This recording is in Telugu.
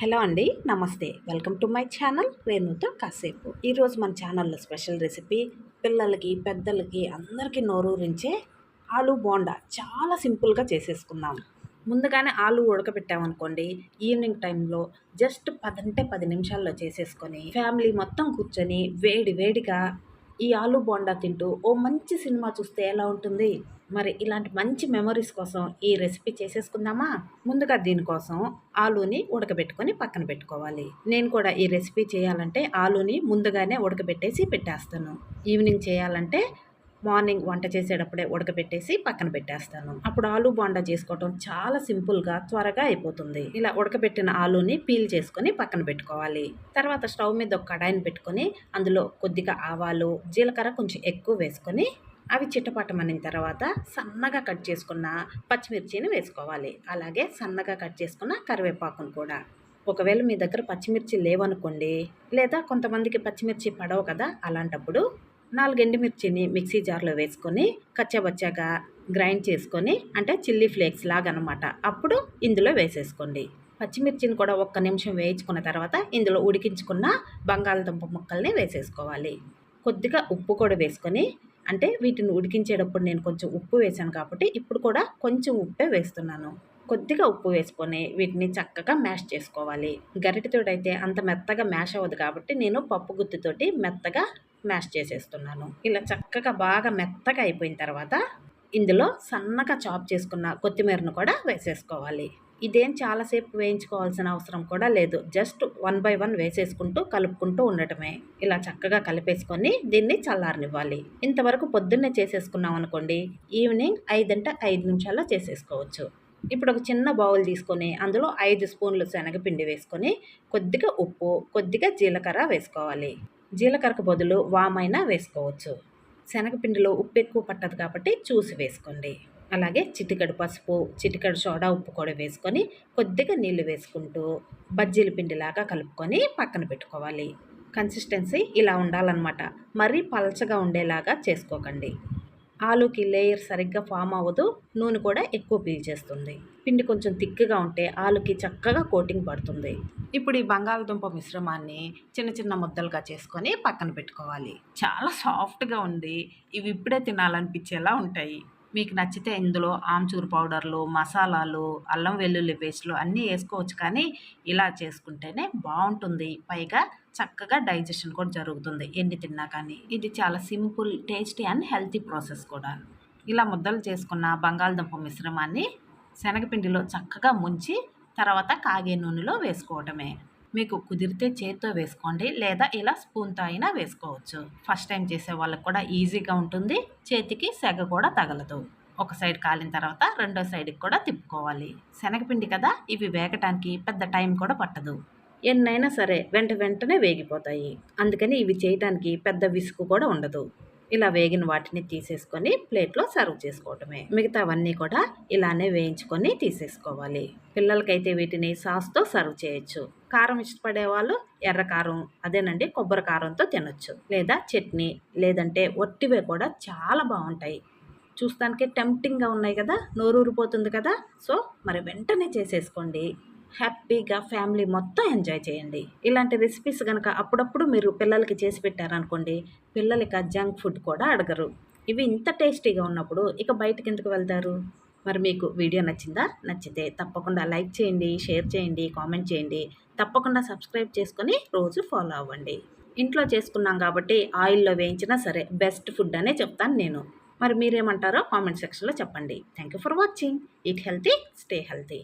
హలో అండి నమస్తే. వెల్కమ్ టు మై ఛానల్ రేణుతో కాసేపు. ఈరోజు మన ఛానల్లో స్పెషల్ రెసిపీ పిల్లలకి పెద్దలకి అందరికీ నోరూరించే ఆలు బోండా చాలా సింపుల్గా చేసేసుకుందాం. ముందుగానే ఆలు ఉడకబెట్టామనుకోండి ఈవినింగ్ టైంలో జస్ట్ పదంటే పది నిమిషాల్లో చేసేసుకొని ఫ్యామిలీ మొత్తం కూర్చొని వేడి వేడిగా ఈ ఆలు బోండా తింటూ ఓ మంచి సినిమా చూస్తే ఎలా ఉంటుంది? మరి ఇలాంటి మంచి మెమరీస్ కోసం ఈ రెసిపీ చేసేసుకుందామా? ముందుగా దీనికోసం ఆలూని ఉడకబెట్టుకొని పక్కన పెట్టుకోవాలి. నేను కూడా ఈ రెసిపీ చేయాలంటే ఆలూని ముందుగానే ఉడకబెట్టేసి పెట్టేస్తాను. ఈవినింగ్ చేయాలంటే మార్నింగ్ వంట చేసేటప్పుడే ఉడకబెట్టేసి పక్కన పెట్టేస్తాను. అప్పుడు ఆలు బోండా చేసుకోవటం చాలా సింపుల్గా త్వరగా అయిపోతుంది. ఇలా ఉడకబెట్టిన ఆలుని పీల్ చేసుకొని పక్కన పెట్టుకోవాలి. తర్వాత స్టవ్ మీద ఒక కడాయిని పెట్టుకొని అందులో కొద్దిగా ఆవాలు జీలకర్ర కొంచెం ఎక్కువ వేసుకొని అవి చిట్టపట్టమనిన తర్వాత సన్నగా కట్ చేసుకున్న పచ్చిమిర్చిని వేసుకోవాలి. అలాగే సన్నగా కట్ చేసుకున్న కరివేపాకును కూడా. ఒకవేళ మీ దగ్గర పచ్చిమిర్చి లేవనుకోండి లేదా కొంతమందికి పచ్చిమిర్చి పడవు కదా అలాంటప్పుడు నాలుగు ఎండుమిర్చిని మిక్సీ జార్లో వేసుకొని కచ్చబచ్చగా గ్రైండ్ చేసుకొని అంటే చిల్లీ ఫ్లేక్స్ లాగా అనమాట అప్పుడు ఇందులో వేసేసుకోండి. పచ్చిమిర్చిని కూడా ఒక్క నిమిషం వేయించుకున్న తర్వాత ఇందులో ఉడికించుకున్న బంగాళదుంప ముక్కల్ని వేసేసుకోవాలి. కొద్దిగా ఉప్పు కూడా వేసుకొని అంటే వీటిని ఉడికించేటప్పుడు నేను కొంచెం ఉప్పు వేసాను కాబట్టి ఇప్పుడు కూడా కొంచెం ఉప్పే వేస్తున్నాను. కొద్దిగా ఉప్పు వేసుకొని వీటిని చక్కగా మ్యాష్ చేసుకోవాలి. గరిటెతోటైతే అంత మెత్తగా మ్యాష్ అవ్వదు కాబట్టి నేను పప్పు గుత్తితోటి మెత్తగా మ్యాష్ చేసేస్తున్నాను. ఇలా చక్కగా బాగా మెత్తగా అయిపోయిన తర్వాత ఇందులో సన్నగా చాప్ చేసుకున్న కొత్తిమీరను కూడా వేసేసుకోవాలి. ఇదేం చాలాసేపు వేయించుకోవాల్సిన అవసరం కూడా లేదు. జస్ట్ వన్ బై వన్ వేసేసుకుంటూ కలుపుకుంటూ ఉండటమే. ఇలా చక్కగా కలిపేసుకొని దీన్ని చల్లారనివ్వాలి. ఇంతవరకు పొద్దున్నే చేసేసుకున్నాం అనుకోండి. ఈవినింగ్ ఐదంటే ఐదు నిమిషాల్లో చేసేసుకోవచ్చు. ఇప్పుడు ఒక చిన్న బౌల్ తీసుకొని అందులో ఐదు స్పూన్లు శనగపిండి వేసుకొని కొద్దిగా ఉప్పు కొద్దిగా జీలకర్ర వేసుకోవాలి. జీలకర్రకు బదులు వామైనా వేసుకోవచ్చు. శనగపిండిలో ఉప్పు ఎక్కువ పట్టదు కాబట్టి చూసి వేసుకోండి. అలాగే చిటికడు పసుపు చిటికడు సోడా ఉప్పు కూడా వేసుకొని కొద్దిగా నీళ్ళు వేసుకుంటూ బజ్జీల పిండిలాగా కలుపుకొని పక్కన పెట్టుకోవాలి. కన్సిస్టెన్సీ ఇలా ఉండాలన్నమాట. మరీ పలచగా ఉండేలాగా చేసుకోకండి. ఆలుకి లేయర్ సరిగ్గా ఫామ్ అవ్వదు నూనె కూడా ఎక్కువ పీల్చేస్తుంది. పిండి కొంచెం తిక్కుగా ఉంటే ఆలుకి చక్కగా కోటింగ్ పడుతుంది. ఇప్పుడు ఈ బంగాళదుంప మిశ్రమాన్ని చిన్న చిన్న ముద్దలుగా చేసుకొని పక్కన పెట్టుకోవాలి. చాలా సాఫ్ట్గా ఉంది. ఇవి ఇప్పుడే తినాలనిపించేలా ఉంటాయి. మీకు నచ్చితే ఇందులో ఆమ్చూర్ పౌడర్లు మసాలాలు అల్లం వెల్లుల్లి పేస్ట్లు అన్నీ వేసుకోవచ్చు. కానీ ఇలా చేసుకుంటేనే బాగుంటుంది. పైగా చక్కగా డైజెషన్ కూడా జరుగుతుంది ఎన్ని తిన్నా కానీ. ఇది చాలా simple tasty and healthy process కూడా. ఇలా ముద్దలు చేసుకున్న బంగాళదుంప మిశ్రమాన్ని శనగపిండిలో చక్కగా ముంచి తర్వాత కాగే నూనెలో వేసుకోవటమే. మీకు కుదిరితే చేత్తో వేసుకోండి లేదా ఇలా స్పూన్తో అయినా వేసుకోవచ్చు. ఫస్ట్ టైం చేసే వాళ్ళకి కూడా ఈజీగా ఉంటుంది. చేతికి సెగ కూడా తగలదు. ఒక సైడ్ కాలిన తర్వాత రెండో సైడ్కి కూడా తిప్పుకోవాలి. శనగపిండి కదా ఇవి వేగటానికి పెద్ద టైం కూడా పట్టదు. ఎన్నైనా సరే వెంట వెంటనే వేగిపోతాయి. అందుకని ఇవి చేయడానికి పెద్ద విసుగు కూడా ఉండదు. ఇలా వేగిన వాటిని తీసేసుకొని ప్లేట్లో సర్వ్ చేసుకోవటమే. మిగతావన్నీ కూడా ఇలానే వేయించుకొని తీసేసుకోవాలి. పిల్లలకైతే వీటిని సాస్తో సర్వ్ చేయొచ్చు. కారం ఇష్టపడే వాళ్ళు ఎర్ర కారం అదేనండి కొబ్బరి కారంతో తినొచ్చు. లేదా చట్నీ లేదంటే ఒట్టివే కూడా చాలా బాగుంటాయి. చూస్తానికే టెంప్టింగ్గా ఉన్నాయి కదా నోరూరిపోతుంది కదా. సో మరి వెంటనే చేసేసుకోండి. హ్యాపీగా ఫ్యామిలీ మొత్తం ఎంజాయ్ చేయండి. ఇలాంటి రెసిపీస్ కనుక అప్పుడప్పుడు మీరు పిల్లలకి చేసి పెట్టారనుకోండి పిల్లలకి జంక్ ఫుడ్ కూడా అడగరు. ఇవి ఇంత టేస్టీగా ఉన్నప్పుడు ఇక బయటకి ఎందుకు వెళ్తారు? మరి మీకు వీడియో నచ్చిందా? నచ్చితే తప్పకుండా లైక్ చేయండి షేర్ చేయండి కామెంట్ చేయండి. తప్పకుండా సబ్స్క్రైబ్ చేసుకొని రోజు ఫాలో అవ్వండి. ఇంట్లో చేసుకున్నాం కాబట్టి ఆయిల్లో వేయించినా సరే బెస్ట్ ఫుడ్ అనే చెప్తాను నేను. మరి మీరేమంటారో కామెంట్ సెక్షన్లో చెప్పండి. Thank you for watching. Eat healthy stay healthy.